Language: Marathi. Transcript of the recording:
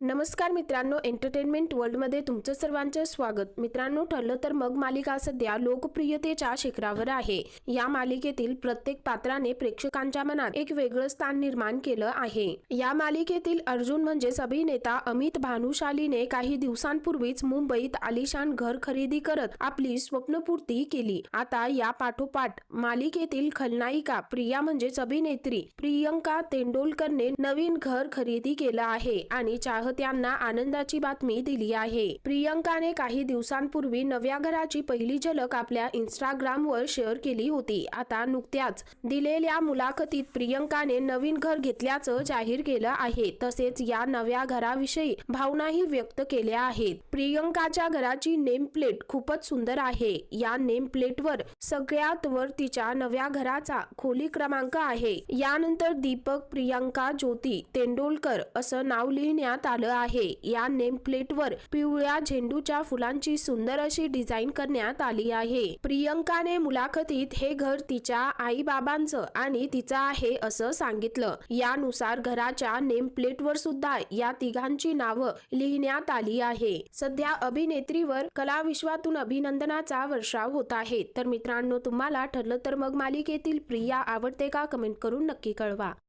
नमस्कार मित्रांनो एंटरटेनमेंट वर्ल्डमध्ये तुमचं सर्वांचं स्वागत. मित्रांनो ठरलं तर मग मालिका सध्या लोकप्रियतेच्या शिखरावर आहे. या मालिकेतील प्रत्येक पात्राने प्रेक्षकांच्या मनात एक वेगळं स्थान निर्माण केलं आहे. या मालिकेतील अर्जुन म्हणजेच अभिनेता अमित भानुशालीने काही दिवसांपूर्वीच मुंबईत आलिशान घर खरेदी करत आपली स्वप्नपूर्ती केली. आता या पाठोपाठ मालिकेतील खलनायिका प्रिया म्हणजेच अभिनेत्री प्रियंका तेंडोलकरने नवीन घर खरेदी केलं आहे आणि चाहत्यांना आनंदाची बातमी दिली आहे. प्रियंकाने काही दिवसांपूर्वी नव्या घराची पहिली झलक आपल्या इंस्टाग्राम वर शेअर केली होती. आता नुकत्याच दिलेल्या मुलाखतीत प्रियंकाने नवीन घर घेतल्याचं जाहीर केलं आहे. तसेच या नव्या घराविषयी भावनाही व्यक्त केल्या आहेत. प्रियंकाच्या घराची नेम प्लेट खूपच सुंदर आहे. या नेम प्लेटवर सगळ्यात वर तिच्या नव्या घराचा खोली क्रमांक आहे. यानंतर दीपक प्रियंका ज्योती तेंडोलकर असं नाव लिहिण्यात आलं आहे. या नेम प्लेटवर पिवळ्या झेंडूच्या फुलांची सुंदर अशी डिझाईन करण्यात आली आहे. प्रियंकाने मुलाखतीत हे घर तिच्या आई बाबांचं आणि तिचं आहे असं सांगितलं. यानुसार घराच्या नेम प्लेटवर सुद्धा या तिघांची नावं लिहिण्यात आली आहे. सध्या अभिनेत्रीवर कलाविश्वातून अभिनंदनाचा वर्षाव होत आहे. तर मित्रांनो तुम्हाला ठरलं तर मग मालिकेतील प्रिया आवडते का? कमेंट करून नक्की कळवा.